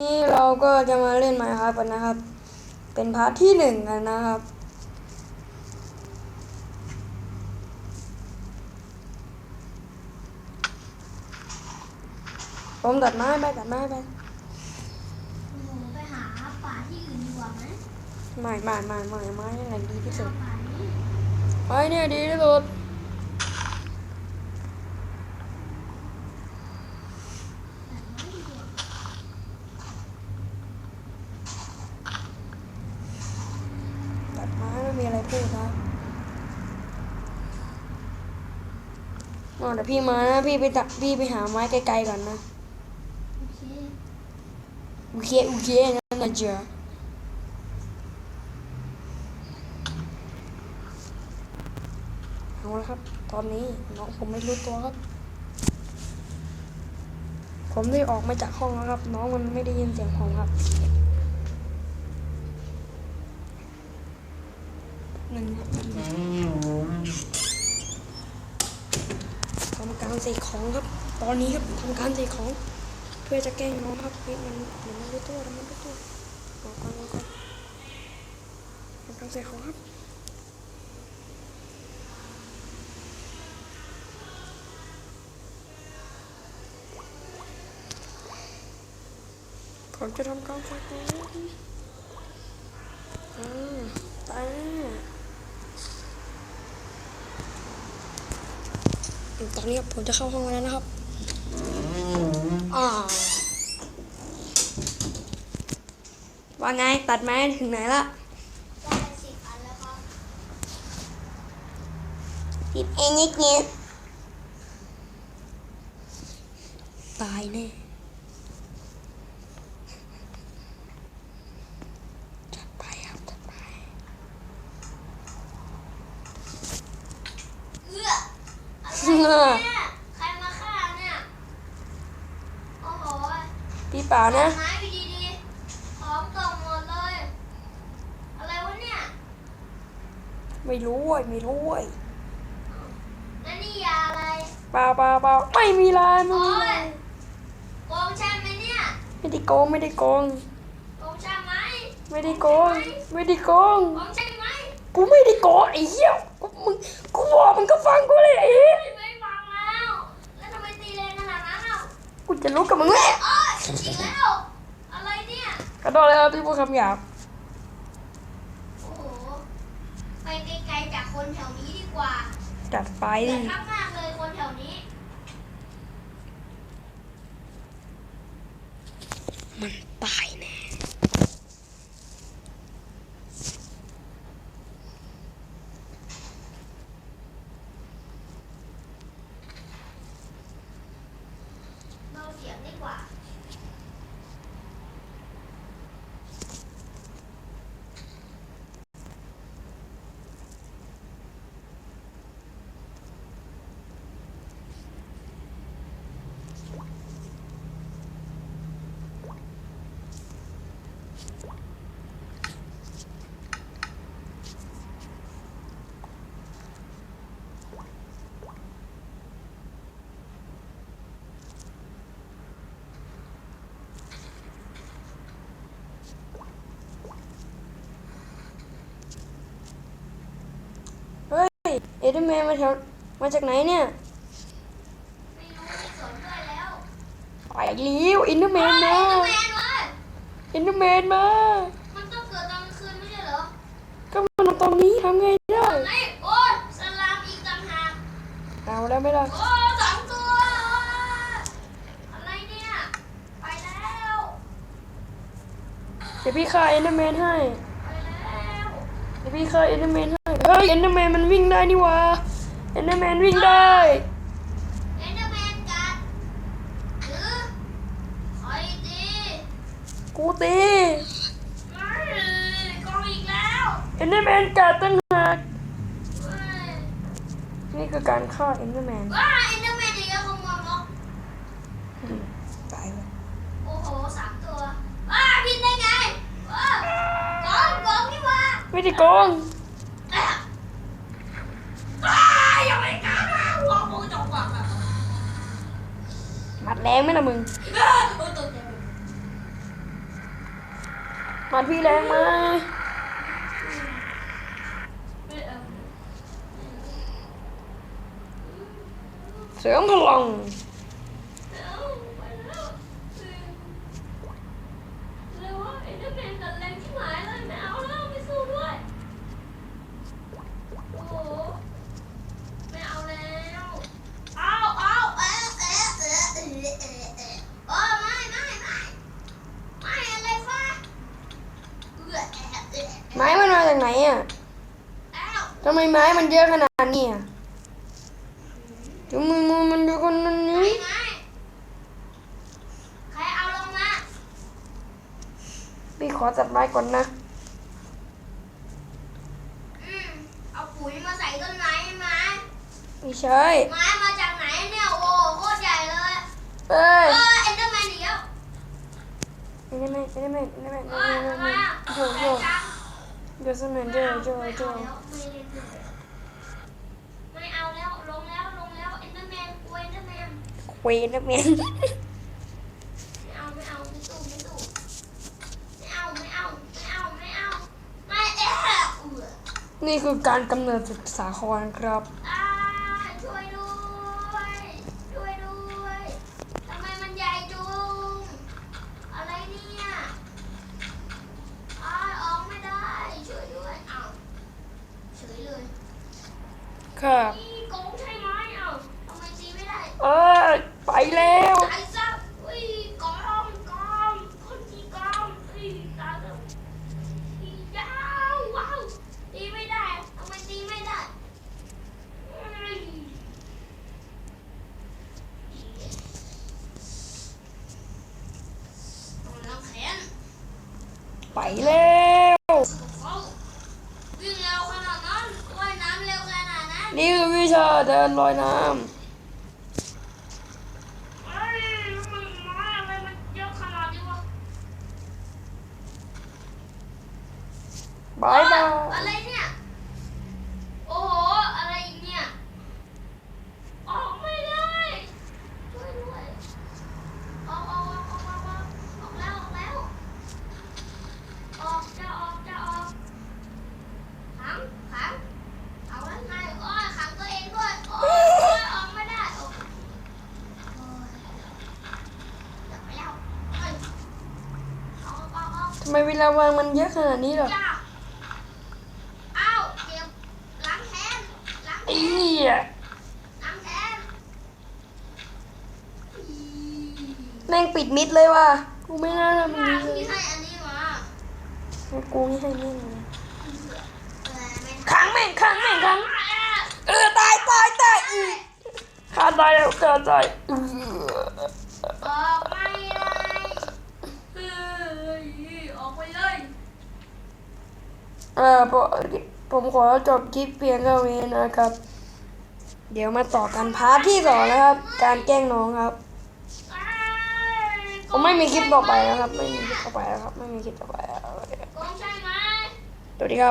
นี่เราก็จะมาเล่นไมค์ครับกันนะครับ เป็นพาร์ทที่หนึ่งกันนะครับ ผมตัดไม้ไปตัดไม้ไปหนูไปหาป่าที่อื่นดีกว่าไหมไม่ไม่ไม่ไม่ไม้ยังไงดีที่สุดป่านี้ไม้เนี่ยดีที่สุด แต่ไม่ดีกว่า ตัดไม้ไม่มีอะไรพูดครับอ๋อเดี๋ยวพี่มานะพี่ไปตัดพี่ไปหาไม้ไกลๆก่อนนะโอเคโอเคโอเคงั้นนะเจอเอาละครับ ตอนนี้น้องผมไม่รู้ตัวครับ ผมได้ออกมาจากห้องแล้วครับ น้องมันไม่ได้ยินเสียงผมครับ หนึ่งครับทำการใส่ของครับ ตอนนี้ครับทำการใส่ของ เพื่อจะแกล้งน้องครับเฮ้ยมันมันไม่ตัวมันไม่ตัวออกก่อนออกก่อนทำการใส่ของครับผมจะทำการใส่ของอ่าตายแน่ ตอนนี้ผมจะเข้าห้องแล้วนะครับอ่าว่าไงตัดไม้ถึงไหนละได้สิบอันแล้วครับติดเองนิดนิดตายแน่จัดไปครับจัดไป เอื้ออะไรเนี่ย ใครมาฆ่าเนี่ย โอ้โหพี่เปล่านะ ไม้ไปดีๆพร้อมตกหมดเลย อะไรวะเนี่ย ไม่รู้เว้ยไม่รู้เว้ยแล้วนี่ยาอะไร เปล่าเปล่าเปล่าไม่มีลายไม่โอ้มีลายยโกงใช่ไหมเนี่ยไม่ได้โกงไม่ได้โกง โกงใช่ไหมไม่ได้โกง ไม่ได้โกง โกงใช่ไหมกูไม่ได้โกงไอ้เหี้ยกูมึงกูบอกมึงก็ฟังกูเลยไอ้เหี้ย ไม่ฟังแล้ว แล้วทำไมตีแรงขนาดนั้นอะ กูจะรู้กับมึงแหละเอ้ยอีกแล้วอะไรเนี่ยกระโดดเลยครับที่พูดคำหยาบโอ้โหไปไกลๆจากคนแถวนี้ดีกว่าจัดไปแต่ข้างมากเลยคนแถวนี้ มันตาย แน่เบา เสียงดีกว่าเฮ้ยเอเดอร์แมนมาแถวมาจากไหนเนี่ยไม่รู้ไม่สนด้วยแล้วไปลิ้วอินเดอร์แมนมาเฮ้ยแมนวะอินเดอร์แมนมามันต้องเกิดตอนกลางคืนไม่ใช่เหรอก็มันตอนนี้ทำไงได้ไหนโอ้ยสลามอีกต่างหากเอาแล้วไม่ได้โอ้ยสองตัวอะไรเนี่ยไปแล้วเดี๋ยวพี่ฆ่าเอเดอร์แมนให้ไปแล้วเดี๋ยวพี่ฆ่าเอเดอร์แมนให้เฮ้ยเอเดอร์แมนมันวิ่งได้นี่หว่าเอเดอร์แมนวิ่งได้เอนเดอร์แมนกัดหรือคอยดีกูตีไม่กองอีกแล้วเอเดอร์แมนกัดตั้งหากเว้ยนี่คือการฆ่าเอเดอร์แมนว้าเอนเดอร์แมนจะเยอะกว่าหมดหรอกตายไปโอ้โหสามตัวว้าพินได้ไงว้ากองกองนี่หว่าไม่ได้โกงอะ อัดแรงไหมนะมึงมาพี่แรงมามเสริมพลัง มไม้มันเยอะขนาดนี้อะทำไมมันมันเยอะขนาดไหนนี้ไหนใครเอาลงมาพี่ขอจัดไม้ก่อนนะอืมเอาปุ๋ยมาใส่ต้นไม้ไหมไม่ใช่ไม้มาจากไหนเนี่ยโอ้โคตรใหญ่เลยเอ้ยเออเอ็นเดอร์แมนอีกแล้วไม่ได้ไหมไม่ได้ไหมไม่ได้ไหมเอไม่อได้ทำไหไมมอะโยโยแรงจังโยสมันโยโยโย ไม่เอาแล้ว ลงแล้ว ลงแล้วเอ็นเดอร์แมนกลัวเอ็นเดอร์แมนเวนนะเมนไม่เอา ไม่เอา ไม่สู้ไม่สู้ไม่เอา ไม่เอา ไม่เอา ไม่เอา ไม่เอ๊ะเอือ นี่คือการกำเนิดสุดสาครครับ อ่าช่วยด้วย ช่วยด้วยทำไมมันใหญ่จุง อะไรเนี่ยอ้ายออกไม่ได้ ช่วยด้วยเอ้าเฉยเลย ครับ นี่โกงใช่ไหมเอ้าทำไมตีไม่ได้ เอ้ยไป แล้วตายซะอุ้ยกองกองคนที่กองอุ้ยตายแล้วอียาวว้าวตีไม่ได้ทำไมตีไม่ได้เอ้ยต้องล้างแขนไปแล้วเขาวิ่งเร็วขนาดนั้นว่ายน้ำเร็วขนาดนั้นนี่คือวิชาเดินลอยน้เอ้ยมันมาอะไรมันเยอะขนาดนี้วะำ บายบาย อะไรเนี่ย โอ้โห อะไรเนี่ย ออกไม่ได้ ช่วยด้วยออกออกออกออกออกออกออกแล้วออกแล้ว ออกจะออกจะออกขังขังเอาแล้วไงโอ้ยขังตัวเองด้วยโอ้ยออกไม่ได้โอ้ยโอ้ยจับไปแล้วเอ้ยออกออกออก ทำไมเวลาวางมันเยอะขนาดนี้หรอจ้าอ้าวเก็บล้างแขนล้างแข ไอ้ น เหี้ยล้างแขนแม่งปิดมิดเลยว่ะ กูไม่น่าทำอย่างมานี้เลยพี่ให้อันนี้มากูไม่ให้แม่งเลยเออไม่ขังแม่งขังแม่งขังทำเออตายตายตายอือฆ่าตายแล้วฆ่าตายอือออกไม่ได้เฮ้ยออกไปเลยเออผมผมขอจบคลิปเพียงเท่านี้นะครับ เดี๋ยวมาต่อกันพาร์ทที่สองนะครับ การแกล้งน้องครับผมไม่มีคลิปต่อไปแล้วครับ ไม่มีคลิปต่อไปแล้วครับ ไม่มีคลิปต่อไปแล้วสวัสดีครับ